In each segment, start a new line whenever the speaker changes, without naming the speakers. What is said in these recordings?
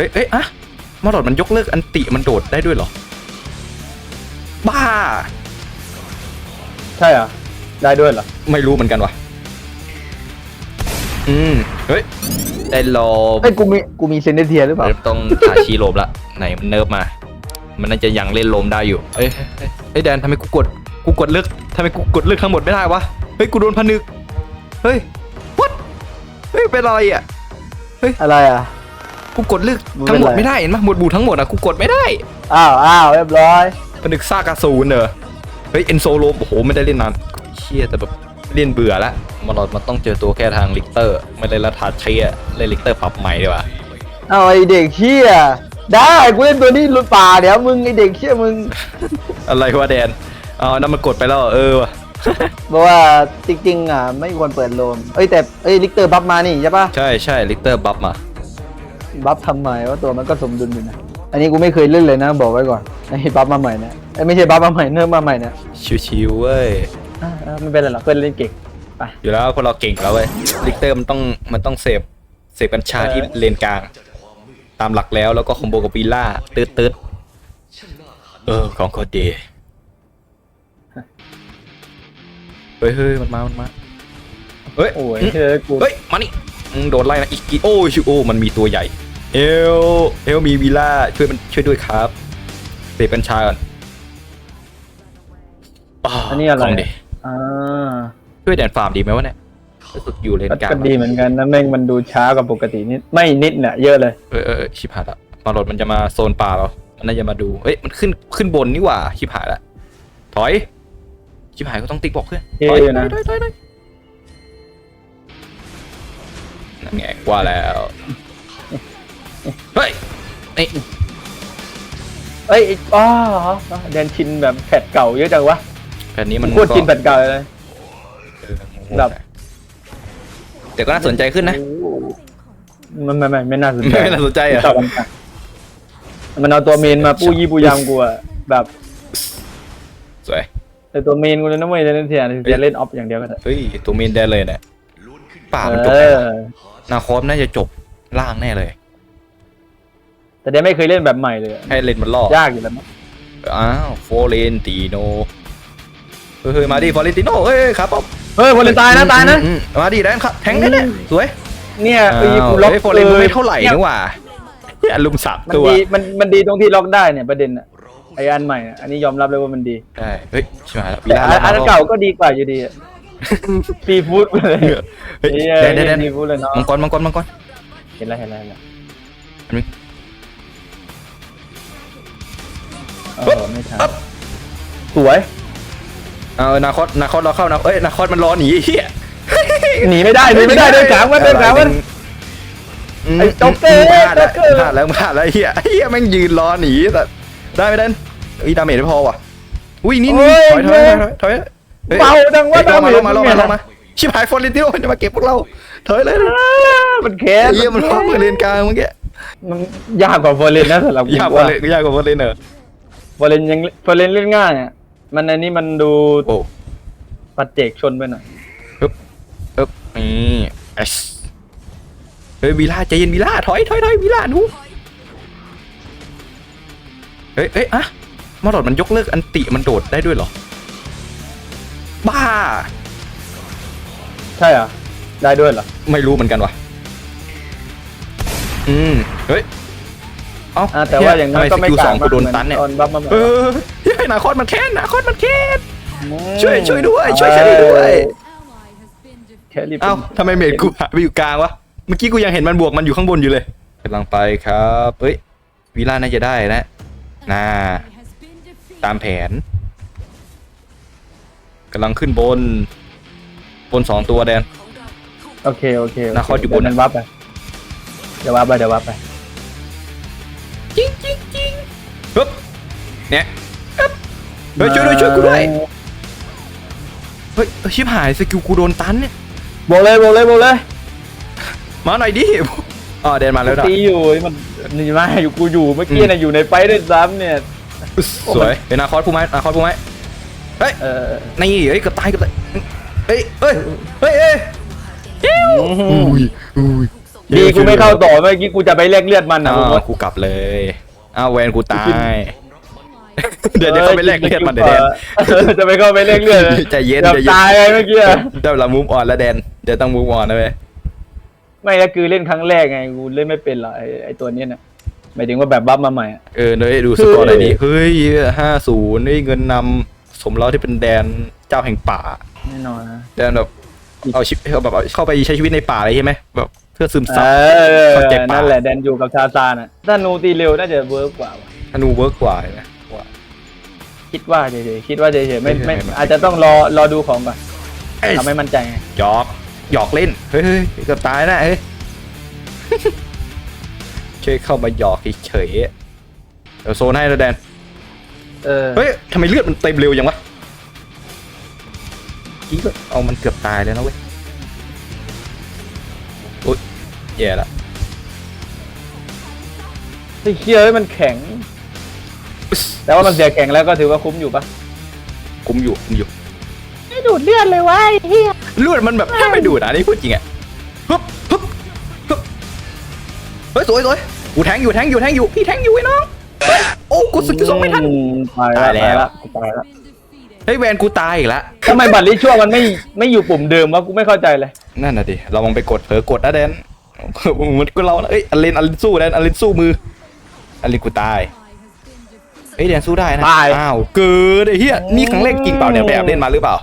ฮ้ยเอ้ยอะมาโดดมันยกเลิกอันติมันโดดได้ด้วยเหรอ บ้า
ใช่เหรอ ได้ด้วยเหรอ
ไม่รู้เหมือนกันว่ะอืม เฮ้ยได้โลบ
ไอ้ยกูมีกูมีเซนเดเทียหรือเปล่า
เริ่มต้องทาชีโลบละ ไหนมันเนิร์ฟมา มันน่าจะยังเล่นโลมได้อยู่ เอ้ยเฮ้ยเฮ้ยเฮ้ยแดนทำไมกูกด กูกดเลือกทำไมกูกดเลือกทั้งหมดไม่ได้วะ เฮ้ยกูโดนพนึก เฮ้ย what เฮ้ยเป็นอะไรอะ
อะไรอะ
กูกดเลือก
มึง
ทั้งหมด
เป็นไร
ไม่ได้เห็นปะหมวดหมู่ทั้งหมดอะกูกดไม่ได้
อ้าวอ้าวเรียบร้อย
พนึกซากกระสูนเหรอเฮ้ยเอ็นโซโลโอ้โหไม่ได้เล่นนานเชี่ยแต่แบบเล่นเบื่อละมาหลอดมันต้องเจอตัวแค่ทางลิกเตอร์ ไม่เล่นละทาเชียเล่นลิกเตอร์ปรับใหม่ดีกว่า
เอาไอเด็กเชี่ยได้กูเล่นตัวนี้ลุยป่าเดี๋ยวมึงไอเด็กเชี่ยมึง
อะไรวะแดนเอานั่นมันกดไปแล้วเหรอเออว่ะ
บอกว่าจริงๆอะไม่ควรเปิดโลมเอ้ยแต่เอ้ยลิกเตอร์บัฟมานี่ใช่ปะ
ใช่ใช่ลิกเตอร์บัฟมา
บัฟทำไมว่าตัวมันก็สมดุลอยู่นะ อันนี้กูไม่เคยเล่นเลยนะ บอกไว้ก่อนไอ้บัฟมาใหม่นะไอ้ยไม่ใช่บัฟมาใหม่เนิ่มมาใหม่นะ
ชิวๆเว้ย
อ่าอ่าไม่เป็นไรหรอกเพื่อนเล่นเก่งไป
อยู่แล้วพวกเราเก่งอยู่แล้วเว้ยลิกเตอร์มันต้องมันต้องเสพเสพกัญชา
เออ
ที่เลนกลาง ตามหลักแล้วแล้วก็คอมโบกับวีล่าตืดตืดเออของโคตรดีเฮ้ยเฮ้ยมันมามันมาเฮ้ย
โอ้ย
อืม
เฮ้ยกู
เฮ้ยมานี่อืม โดนไล่นะอีกกีโอ้ยชิโอ้มันมีตัวใหญ่ เอลเอลมีวีล่าช่วยมันช่วยด้วยครับเสพกัญชาก่อน
อันนี้อะไร
ของดี
อ่า
ช่วยแดนฟาร์มดีไหมวะเนี่ยรู้สึกอยู่เลน
ก็
กลาง
ก็ดีเหมือนกันนะแม่งมันดูช้ากว่าปกตินิดไม่นิดเนี่ยเยอะเลย
เออเออเออชิบหายละมาโหลดมันจะมาโซนป่าเรา มันน่าจะมาดูเฮ้ยมันขึ้นขึ้นบนนี่หว่าชิบหายละถอย ชิบหายก็ต้องติ๊กบอกเพื่อน
เท่
ถอย
อยู่นะ
ถอยถอยถอย นั่นไงว่าแล้ว เฮ้ยไอ้
เอ้ยอ๋อแดนชินแบบแพทเก่าเยอะจังวะ
แผ่นนี้มัน
โคตรชินแพทเก่าเลย
เออ
แบบ
แต่ก็น่าสนใจขึ้นนะ
มันไม่ไม่ไม่น่าสนใจ
ไม่น่าสนใจเหรอ
ต่อกันค่ะมันเอาตัวเมนมาปู้ยี่ปูยำกูอะแบบ
สวย
แต่ตัวเมนกูเลยนะเว้ยเล่นเทียนจะเล่นออฟอย่างเดียวก็ได้
เฮ้ย ตัวเมนได้เลยเนี่ยป่ามันจ
เอบ
แล้ว
อ
นาคอมน่าจะจบล่างแน่เลย
แต่เดนไม่เคยเล่นแบบใหม่เลยอะ
ให้เลนมันล่อ
ยากอยู่แล้วมั้ง
อ้าวโฟเรนติโนเฮ้ยมาดิฟอเรนติโนเฮ้ยครับผม
เฮ้ยคนเล่นตายนะตายนะ
อืมมาดิแดนครับแทงกันเนี่ยสวย
เนี่ยไอ้
อ้าว
กูล็อก
เฮ้ยโฟเรนมันไม่เท่าไหร่นี่หว่าเนี่ยลุมสับ
มัน
ตัว
ดีมันมันดีตรงที่ล็อกได้เนี่ยประเด็นอะไออันใหม่อะอันนี้ยอมรับเลยว่ามันดี
ใช่เฮ้ยชิบหายแล้ววี
แต่
ล่า
อันอัน
แล้ว
เก่าก็ดีกว่าอยู่ดีอะ ซีฟู้ดเลย
เฮ้ย
เฮ้ย
แดนแดนแดน
ซีฟู้ดเลยเนาะ
มังกรมังกรมังกร
เห็นแล้วเห็นแล้วเห็นแล้ว
อันนี้
เออไม่ทันสวย
เอานาคอสนาคอสเราเข้านะเอ้ยนาคอสมันรอหนีเฮีย
หนีไม่ได้หนีไม่ได้เดินกลางมันเดินกลางมัน
ม
ไอ้โจ๊กเกอร์
พลาดแล้ว
โจ๊กเกอร์
พลาดแล้วพลาดแล้วเฮียเฮียแม่งยืนรอหนีแต่ได้ไหมเดนอีดาเมจไม่พอว่ะอุ้ยนี่นี่ถอยถอยถอยถอยฮ้ย
เบาดังว่า
เฮ้ยลงมาลงมาลงมาล
ด
งมาชิบหายฟอร์เรนติโนมันจะมาเก็บพวกเราถอยเลย
มันแค้น
เยี่ยมันล้อมือเลนกลางเมื่อกี้
มันยากกว่าฟอร์เรนนะสำหรับกู
ยากกว่าเลนยากกว่าฟอร์เรนเนอร์
ฟอร์เรนยังฟอร์เรนเล่นง่ายอะมันอันนี้มันดู
โอ้
ปัจเจกชนไปหน่อย
เอ๊บนี่เอสเฮ้ยวีล่าใจเย็นวีล่าถอยถอยถอยวีล่าหนูเฮ้ยเฮ้ยอะมาโดดมันยกเลิกอันติมันโดดได้ด้วยเหรอ บ้า
ใช่เหรอ ได้ด้วยเหรอ
ไม่รู้เหมือนกันว่ะ อืม เฮ้ย เอ้า
อ่าแต่ว่าอย่างนั้นก็ไม่
ทำสกิล
ก
ส
ลา
องงกูโดนตันเนี่ย
ตอนบัฟมาใหม่
เออเฮ้ยนาคอสมันแค้นนาคอสมันแค้น ช่วยช่วยด้วยช่วยแครี่ด้วย
แครี่ป็น
เอ้าทำไมเมดกูหายไปอยู่กลางวะ เมื่อกี้กูยังเห็นมันบวกมันอยู่ข้างบนอยู่เลยกำลังไปครับ เอ้ยวีล่าน่าจะได้นะน่า ตามแผน กำลังขึ้นบน บนสองตัวแดน
โอเคโอเค
นาคอสอยู่บน
เดี๋วมันวับไปเดี๋ยววับไปเดี๋ยววับไป
จริงจริงจริงปึ๊บเนี่ยปึ๊บเฮ้ยช่วยด้วยช่วยกูด้วยเฮ้ยเฮ้ยชิบหายสกิลกูโดนตันเนี่ย
บอกเลยบอกเลยบอกเลย
มาหน่อยดิอ๋อเดนมาแล้วนะ
ตีอยู่มันนี่มาอยู่กูอยู่เมื่อกี้
อื
นะ
ม
อยู่ในไฟด้วยซ้ำเนี่ย
สวยเป็นนาคอสผู้ไม้นาคอสผู้ไม้ เฮ้ย
เออ
นี่เฮ้ยเกือบตายเกือบตายเฮ้ยเฮ้ยเฮ้ยเฮ้ยอุ้ยอุ้ย
ดีกูไม่เข้าต่อเมื่อกี้กูจะไปแลกเลือดมันนะ
อ้า
ผม
ว
ว่า
กูกลับเลยอ้าวแวนกูตาย เดี๋ยวเดี๋ยวเข้าไปแลกเลือดมันเดี๋ยวแดน
เออจะไปเข้าไปแลกเลือด
ใจเย็น
เกือบ
ใจเย็น
ตายไงเมื่อกี้อะ
ได้เวลามูฟออนแล้วแดนเดี๋ยวต้องมูฟออนนะเว้ย
ไม่แล้วคือเล่นครั้งแรกไงกูเล่นไม่เป็นหรอกไอ้ไอ้ตัวเนี้ยนะหมายถึงว่าแบบบัฟมาใหม่อะ
เออเดี๋ยวดูสกอร์อะไรดีเฮ้ยห้าศูนย์เงินนำ สมแล้วที่เป็นแดนเจ้าแห่งป่า
แน่นอนนะ
แดนแบบเอาชีวิตเอาแบบเอาเข้าไปใช้ชีวิตในป่าเลยใช่ไหมแบบเพื่อซึม
เอ
ซับ
อ
เข้าใจปะ
นั่นแหละแดนอยู่กับทาซานอะถ้านูตีเร็วน่าจะเวิร์กกว่าว่ะ
ธนูเวิร์กกว่านะว่า
คิดว่าเฉยๆคิดว่าเฉยๆไม่ไม่
ไม่ไม่
อาจจะต้องรอรอดูของก่อน
เอ้ย
ทำให้มั่นใจไง
หยอกหยอกเล่นเฮ้ยเฮ้ยเกือบตายนะเฮ้ย ช่วยเข้ามาหยอกเฉยๆเดี๋ยวโซนให้แล้วแดน
เออ
เฮ้ยทำไมเลือดมันเต็มเร็วยังวะอีกเอามันเกือบตายแล้วนะเว้ยโอ๊ยแย่ละ
ไอ้เคียเอ้ยมันแข็ง แต่ว่ามันเสียแข็งแล้วก็ถือว่าคุ้มอยู่ปะ
คุ้มอยู่คุ้มอยู่
ไม่ดูดเลือดเลยวะไอ้เฮีย
เลือดมันแบบแทบไม่ดูดอะอันนี่พูดจริงอะฮึบฮึบฮึบเฮ้ยสวยสวยกูแทงอยู่แทงอยู่แทงอยู่พี่แทงอยู่ไอ้น้อง เฮ้ยโอ้กูสึกที่สองไม่ทัน
ตาย
ตายแล้ว
กูตายแล้ว
เฮ้ยแวนกูตายอีกแล้ว
ทำไมบัตรลิชั่วมันไม่ไม่อยู่ปุ่มเดิมวะกูไม่เข้าใจเลย
นั่นน่ะดิเรามองไปกดเผลอกดนะแดนมันก็เรานะเอ้ยอเลนอเลนสู้แดนอเลนสู้มืออเลนกูตายเอ้ยแดนสู้ได้นะ
ตาย
อ้าวเกิดไอ้เหี้ยนี่ครั้งแรกจริงเปล่าเนี่ยไปแอบเล่นมาหรือเปล่า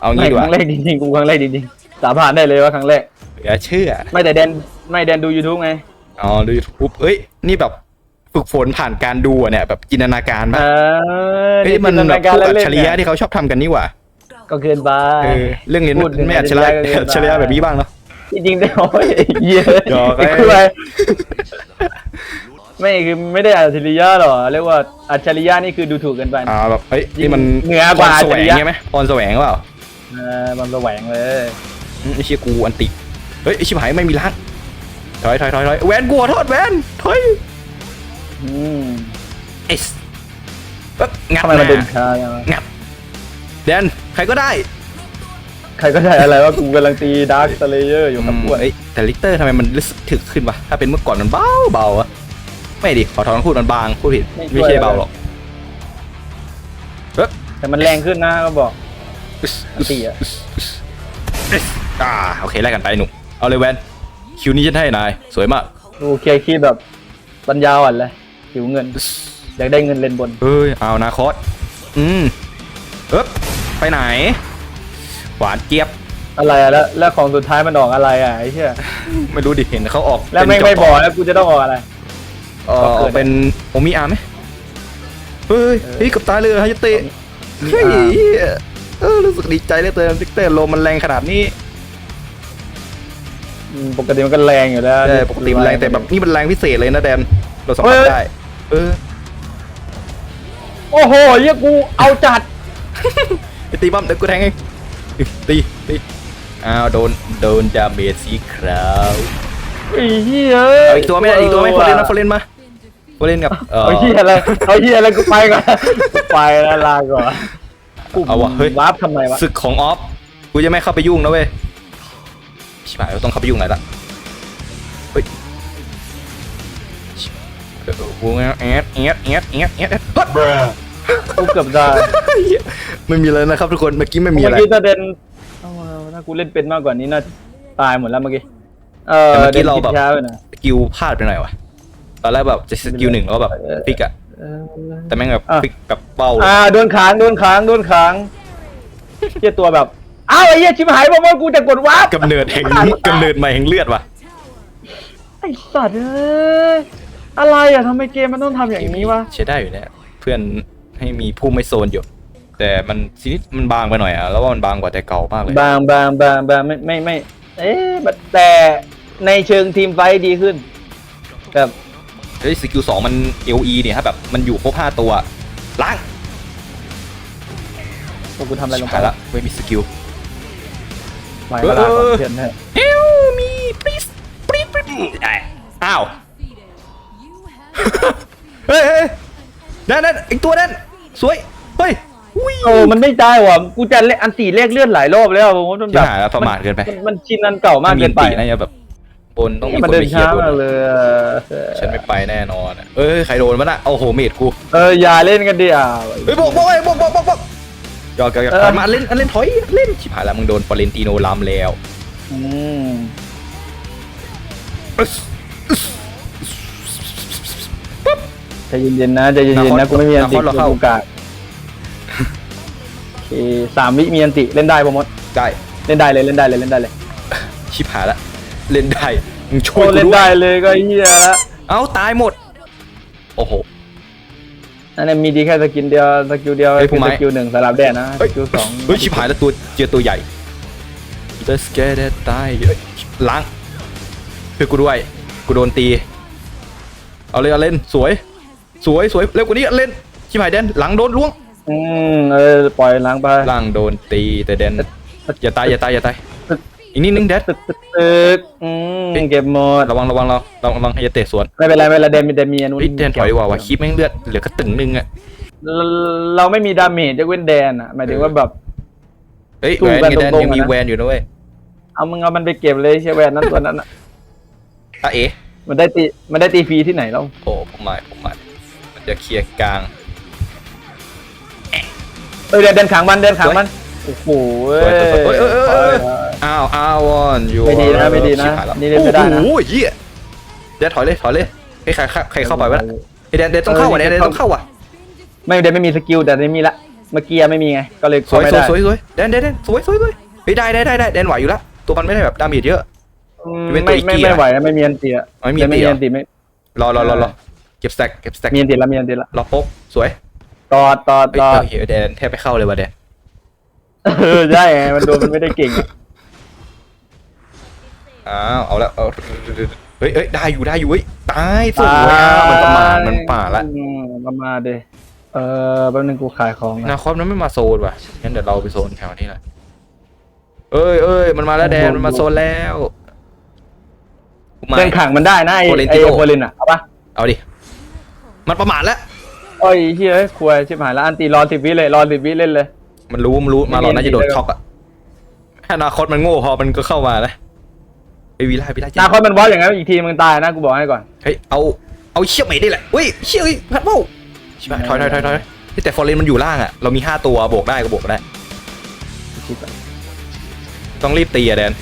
เอา
ไม่
งี้ดี
ค
กว่า
รั้งแรกจริงๆกูครั้งแรกจริงๆสาบานได้เลยว่าครั้งแรก
อย่าเชื่อ
ไม่แต่แดนไม่แดนดู YouTube ไง
อ๋อดูยูทูบเอ้ย นี่แบบ ฝึกฝนผ่านการดูอะเนี่ยแบบจินตนาการ
เอ
ปะ
อ
เฮ้ยมัน
จิ
แบบ
ตา
พวก
เล่
อัจ
นๆ
ฉริยะ
เนี่ย
ที่เขาชอบทำกันนี่หว่า
ก็เกินไป
เออเรื่องนี้
พูดถึง
ไม่อัจฉริยะ
อัจฉริยะก็เกินไป
อัจฉริยะแบบนี้บ้างเนาะ
จริงๆได้โอ้ยเหี้ย
หยอกไอ้
คืออะไรไม่คือไม่ได้อัจฉริยะหรอเรียกว่าอัจฉริยะนี่คือดูถูกเกินไป
อ่าแบบเฮ้ยนี่มัน
เหนือกว่า
พรแสวง
อัจฉริยะ
ใช่ไหมพรแสวงเปล่า
เออมันแสวงเลย
อืมไอ้เชี่ยกูอันติเฮ้ยไอ้ชิบหายไม่มีล้างถอยถอยถอยถอยแวนกูขอโทษแวนถอย
อืม
เอสเอ๊ะงับ
ทำไมมัน
ห
เดิน
น้า
ช้าจังวะ
งับแดนใครก็ได้
ใครก็ได้อะไรว่ากูกำลังตีดาร์คสเลเยอร์อยู่ครับพวก
เอ้ยแต่ลิกเตอร์ทำไมมันรู้สึกถึกขึ้นวะถ้าเป็นเมื่อก่อนมันเบาเบาอะไม่ดิขอโทษพูดมันบางพูดผิดไม่ใช่เบาหรอกเอ๊ะ
แต่มันแรงขึ้นนะก็บอกอันติอะ
อ่าโอเคแลกกันไปหนุ่มเอาเลยแวนคิวนี้ฉันให้นายสวยมาก
ดูเคลียร์คีย์แบบปัญญาอ่อนเลย หิวเงิน อยากได้เงินเลนบน
เฮ้ย เอานาคอสอืมเอ๊บไปไหน หวานเจี๊ยบ
อะไรอะแล้วแล้วของสุดท้ายมันออกอะไรอะไอ้เชี่ย
ไม่รู้ดิเห็นเขาออก
แล้วไม่งไม่บอกแล้วกูจะต้องออกอะไร
เออออกเป็นโอมิอาร์ไหมเฮ้ยเฮ้ยเกับตายเลยฮายาเตะ
มี
เฮ้ย
อาร์
เออรู้สึกดีใจเหลยเติมติ๊กเตอร์ลมมันแรงขนาดนี้
อืมปกติมันก็แรงอยู่แล้ว
แต่ปกติมันแรงแต่แบบนี่มันแรงพิเศษเลยนะแดน เราสัมผัส
เฮ้ย
ได้ เออ
โอ้โหเยี่ยกูเอาจัด
ไอ้ตีบ้ามเดี๋ยวกูแทงเองตีตีอ้าวโดนโดนดาเมจสีขาว
ไอ้เหี้ย
เอาอีกตัวไหมเอาอีกตัวไหมโฟเรนมาโฟเรนมาโฟเรนกับเออ
เอาเหี้ยอะไรเอาเหี้ยอะไรกูไปก่อนกูไปแล้วลาก่อนกู
เอาวะเฮ้ย
วาร์ปทำไมวะ
ศึกของออฟกูจะไม่เข้าไปยุ่งนะเว้ยชิบหายเราต้องเข้าไปยุ่งไหนละ กูแอดแอดแอดแอดแอดแอดเฮ้ย
กูเกือบได้
ไม่มีอะไรนะครับทุกคนเมื่อกี้ไม่มี
เมื่
อะ
อ
ไร
กี้ถ้าเดนเอามาถ้ากูเล่นเป็นมากกว่านี้น่าตายหมดแล้วเมื่อกี้เออ
แต่เมื่อกี้
ดน
เราแบบ
คิดช้าไปหน่อย
สกิลพลาดไปหน่อยวะตอนแรกแบบจะสกิลหนึ่งแล้วแบบ
เออ
พลิกอะ
เออ
แต่แม่งแบบ
อะ
พลิกแบบเป้าเลย
อ่าโดนค้างโดนค้างโดนค้างเหี้ยตัวแบบอ้าวไอ้เหี้ยชิบหายบอกว่ากูจะกดวาร์ป
กำเนิดแห่งกำเนิดใหม่แห่งเลือดว่ะ
ไอ้สัตว์เอ้ย อะไรอะทำไมเกมมันต้องทำอย่างนี้วะ
ใช้ได้อยู่เนี่ยเพื่อนให้มีผู้ไม่โซนอยู่ แต่มันทีนี้มันบางไปหน่อยอะแล้วว่ามันบางกว่าแต่เก่ามากเลย
บางบางบางบางไม่ไม่ไม่เอ๊ะแต่ในเชิงทีมไฟท์ดีขึ้นแบบ
เฮ้ยสกิลสองมัน LE เนี่ยถ้าแบบมันอยู่ครบห้าตัวล้าง
พวกกูทำอะไรลงไป
ชิบหายละไม่มีสกิล
ไปมาลาก่อนเพื่อนเถอะ
เอลมี please please please อ้าว เฮ้ยเฮ้ยนั่นนั่นอีกตัวนั่นสวย เฮ้ยอุ้ย
โอ้มันไม่ได้ว่ะกูจะเล่นอันตีเลขเลื่อนหลายรอบแล้วผมว่ามัน
ชิ
แบบบ
หายแล้วประมาทเกินไป
มันมันชินอันเก่ามาก
มี
เกิ
อั
น
น
ไป
ตีน่าจะแบบบนต้องมี
มัน
คน
เดิน
ไปเคลีย
ช้า
ร์บน
มากเลยอะ
ฉันไม่ไปแน่นอนอะเอ้ยใครโดนมันอะโอ้โหเมดกู
เอออย่าเล่นกันดิอะ
เฮ้ยบอกบอกเอ้ยบอกบอกบอกบอกหยอกหยอกหยอก
เออ
ถอยมาเล่นเล่นถอยเล่นชิบหายแล้วมึงโดนฟอเรนติโนลามแล้ว
อืมใจเย็นๆนะใจเย็นๆนะกูไม่มีอันติกูกูกาดโอเคสามวิมีอันติเล่นได้ปะมด
ได้
เล่นได้เลยเล่นได้เลยเล่นได้เลย
ชิบหายแล้วเล่นได้มึงช่
โอ้
วยกู
เล่น
ด้ว
ได้
ย
เลยก็เฮียละ
เอ้าตายหมด โอ้โห
อันนี้มีดีแค่สกินเดียวสกิลเดียว
เฮ้ย
คือ
ผู้ไม้
สกิลหนึ่งสลับแดนนะส
เฮ้ย
กิลสอง
เฮ้ยชิบหายแล้วตัวเจอตัวใหญ่ Let's get it ตายเฮ้ยล้างคือกูด้วย กูโดนตี เอาเลยเอาเล่นสวย สวยสวยเร็วกว่านี้เล่นชิบหายแดนหลังโดนล้วง
อืมเออปล่อยล้างไป
ล่างโดนตีแต่แดนอย่าตายอย่าตายอย่าตายอีกนิดนึงแดน
ตึกตึกตึกอืมเก็บหมด
ระวังระวังเราระวังระวังให้ยาเตะสวน
ไม่เป็นไรไม่เป็นไรเดนมีเดนมีอันนู้น
เฮ้ยแดนถอยดีกว่าว่ะคลิปแม่งเลือดเหลือกระตึงนึงอะ
เราเราไม่มีดาเมจจะเว้นแดนอะหมายถึงว่าแบบ
เฮ้ย
สู้
แวน
กัน
มีแดน
ตรงๆ
ยังมี
อะนะ
แวนอยู่นะเว้ย
เอามึงเอามันไปเก็บเลยเชยแวนนั้นตัวนั้นอะ
ตาเอ๋
มันได้ตีมันได้ตีฟรีที่ไหนแล้ว
โอ้ผมหมายผมหมาย มันจะเคลียร์กลาง
เออเดินเดินขังมันเดินขังมันโอ้โหเว้ย
สวยสวยสวยเอ้ยเอ้ยเอ้ยเอ้ยอ้าวอ้าววอนอยู่
ไม่ดีนะไม่ดีนะ
ชิบหายแล้ว
นี่เล่นไม่ได้นะ
โอ้โหเหี้ยแดนถอยเลยถอยเลยเฮ้ยใครใครใครเข้าไปวะน่ะเฮ้ยแดนแดนต้องเข้าว่ะแดนแดนต้องเข้าว่ะ
ไม่เดนไม่มีสกิลแต่ไม่มีละเมื่อกี้ไม่มีไงก็เลย
สวย
เข้าไม่
สวย
ได้
สวยสวยแดนแดนแดนสวยสวยสวยเฮ้ยได้ได้ได้ได้แดนไหวอยู่แล้วตัวมันไม่ได้แบบดาเมจเยอะ
อืม
เป็นตั
ไม่
วอีก
ไม่
กี่
ไม่
อะ
ไหวนะไม่มีอันตีอะ
ไม่มี
เดนไม่มี
อั
อั
น
น
ตี
ตีไม่
รอรอรอรอเก็บสแต็กเก็บสแต็ก
มีอันตีแล้วมีอันตีแล้ว
รอปุ๊บสวย
ต่อต่อ
เฮ้ย
ต่อ
เฮ้ยแดนแทบไปเข้าเลยว่ะแดน
เออใช่ไงมันโดนมันไม่ได้เก่งอะ
อ้าวเอาละเอาเฮ้ยเฮ้ยได้อยู่ได้อยู่เฮ้ยตายสวยอะมันประมาณมันป่าดละ
อืมประมาณเดเออแป๊บนึงกูขายของ
นา
นะ
คอมนั้นไม่มาโซนว่ะงั้นเดี๋ยวเราไปโซนแถวนี้แหละเอ้ยเอ้ยมันมาแล้วแดนมันมาโซนแล้วกูมา
เดินขังมันได้นะไอ้
โคลิน
ไอ้
ติโอ
โคลินอะเอาปะ
เอาดิ มันประมาทแล้ว
โอ้ยเฮ้ยควยชิบหายแล้วอันตีรอสิบวิเลยรอสิบวิเล่นเลย
มันรู้มันรู้มาหลอนน่าจะโดด
ไม่มี
ช็อกอะถ้าอนาคตมันโง่พอมันก็เข้ามานะไอวีล่าวีล่าจริง
นาคอยมันวอลอย่างนั้นอีกทีมึงตายนะกูบอกให้ก่อน
เฮ้ยเอาเอาเชี่ยเมดได้แหละเฮ้ยเชี่ยเฮ้ยพัดเบ้าชิบหายถอยถอยถอยถอยเฮ้ยแต่ฟอร์เรนมันอยู่ล่างอะเรามีห้าตัวบวกได้ก็บวกได้ต้องรีบตีอะแดน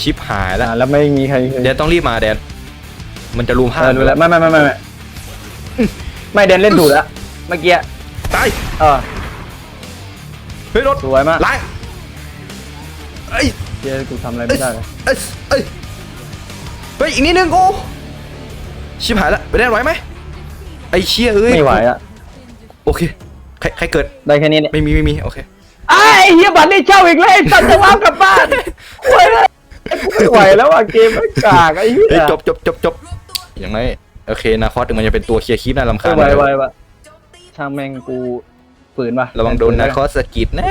ชิปหายแล้ว
อ่าแล้วไม่มีใครเคย
แดนต้องรีบมาแดน มันจะรวมห้า
เออรู้แล้วไม่ไม่ไม่ไม่ ไม่ไม่เดนเล่นถูกแล้วเมื่อกี้
ตาย
เออ
เฮ้ยรถ
สวยมาก
ล้างเอ้ย
เฮียกูทำอะไรไม่ได้เลย
เอ้ยเอ้ยเฮ้ยอีกนิดนึงโอ้ชิบหายแล้วไปแดนไหวไหมไอ้เชี่ยเอ้ย
ไม่ไหวอะ
โอเคใครใครเกิด
ได้แค่นี้เนี่ย
ไม่มีไม่มีโอเค
ไอ้เฮียบัตรนี่เช่าอีกเลยตัดจะว้าวกลับบ้านโอ้ยกูไม่ไหวแล้วอะเกมไม่กากไอ้เหี้
เฮ้ย
ย
จบจบจบจบอย่างไร โอเคนาคอสถึงมันจะเป็นตัวเคลียร์คลิปน่ารำคาญ
ไหว
หน่อย
ไหวไหวช่างแม่งกูฝืนป่ะ
ระวังโดนนาคอสสะกิดนะ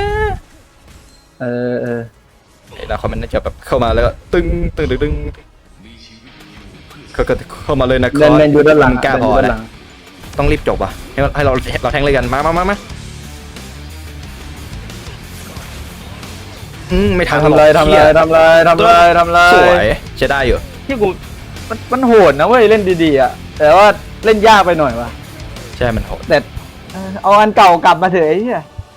เออเออ
ไอ้นาคอสมันน่าจะแบบเข้ามาแล้วก็ตึงตึงตึงตึงเขาก็เข้ามาเลยนะค
เล่
อนส
เล่นอยู่ด้านหลัง
มึกล้าพอ
เล่นอยู่ด้านหลั
นะ
ง
ต้องรีบจบอะให้เราให้เราเราแทงเลยกันมามามามาอืมไม่ทัน
ทำเลยทำเลยทำเลยทำเลยทำเลย
สวยใช้ได้อยู่
ที่กูมันมันโหดนะเว้ยเล่นดีๆอะ แต่ว่าเล่นยากไปหน่อยว่ะ
ใช่มันโหด
แต่เออเอาอันเก่ากลับมาเถอะไอ้เหี้ย